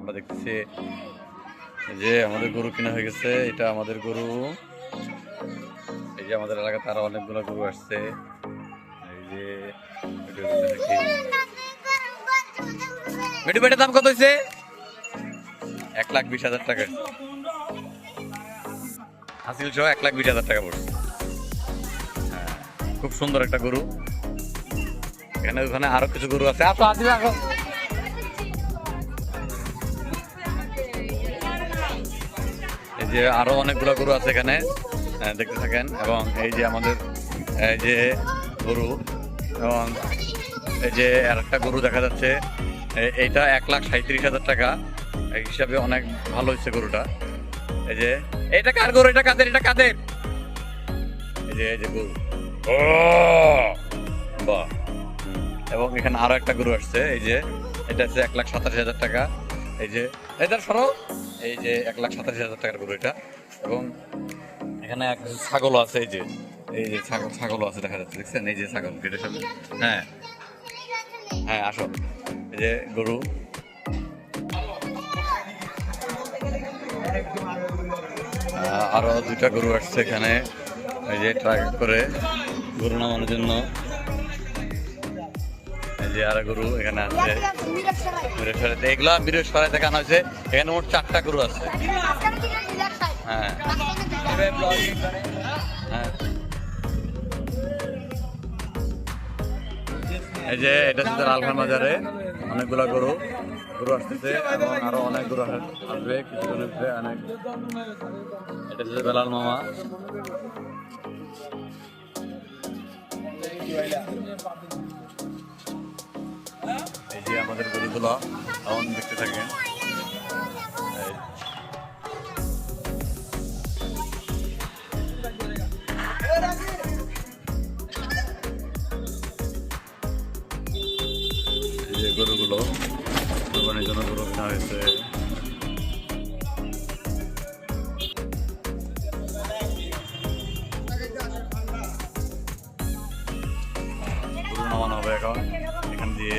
আমরা দেখতেছি যে আমাদের গরু কিনা হয়ে গেছে। এটা আমাদের গরু। এই যে আমাদের এলাকাতে আরও অনেকগুলো গরু আসছে। এই যে মেটু পেটের দাম কত হয়েছে? এক লাখ বিশ হাজার টাকা। হাসিল সহ এক লাখ বিশ হাজার টাকা পড়ছে। হ্যাঁ, খুব সুন্দর একটা গরু। এখানে ওখানে আরও কিছু গরু আছে। আসো আসি আসো যে আরও অনেকগুলো গরু আছে এখানে দেখতে থাকেন। এবং এই যে আমাদের, এই যে গরু, এবং এই যে আর একটা গরু দেখা যাচ্ছে এইটা এক লাখ সাঁত্রিশ হাজার টাকা। এই হিসাবে অনেক ভালো হচ্ছে গরুটা। এই যে এটা কার গরু? এটা কাদের? এটা কাদের? এই যে এই যে গরু। বাহ। এবং এখানে আরও একটা গরু আসছে, এই যে, এটা হচ্ছে এক লাখ সাতাশ হাজার টাকা। এই যে এটার সরো। এই যে এক লাখ সাতাশি হাজার টাকার গরু এটা। এবং এখানে এক ছাগলও আছে এই যে। এই যে ছাগল, ছাগলও আছে দেখা যাচ্ছে, দেখছেন? এই যে ছাগল, এটা সব হ্যাঁ। হ্যাঁ আসো। এই যে গরু। আরও দুইটা গরু আসছে এখানে। এই যে ট্রাক করে গরু নামানোর জন্য। যে আর গরু এখানে আছে। এগুলা হয়েছে। এখানে মোট চারটা গরু আছে। হ্যাঁ। হ্যাঁ। এই যে এটা হচ্ছে লালখান বাজারে অনেকগুলা গরু। গরু আসতেছে এবং আরও অনেক গরু আসবে ভিতরে অনেক। এটা হচ্ছে বেলাল মামা। এই যে আমাদের গরুগুলো এখন দেখতে থাকেন। যে গরুগুলো কোরবানির জন্য গরু কেনা হয়েছে। গরু নামানো হবে এখন। এখান দিয়ে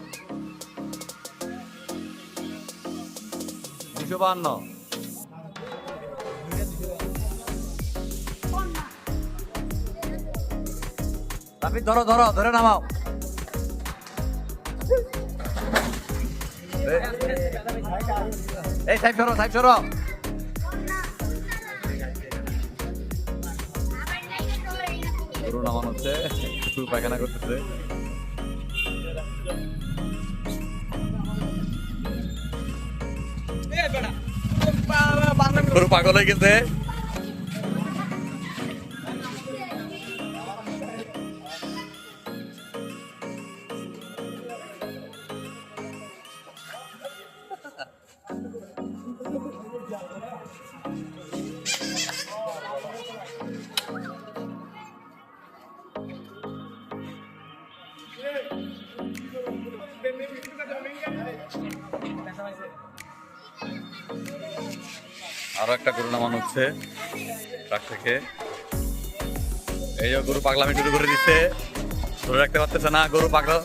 দুশো বাহান্ন। রাফিক ধরো ধরো, ধরে নামাও। এই- সাইড সরো সাইড সরো। গরু নামানো হচ্ছে পায়খানা করতেছে। গরু পাগল হয়ে গেছে। আরও একটা গরু নামানো হচ্ছে ট্রাক থেকে। এই গরু পাগলামি শুরু করে দিচ্ছে ধরে রাখতে পারতেছে না, গরু পাগলা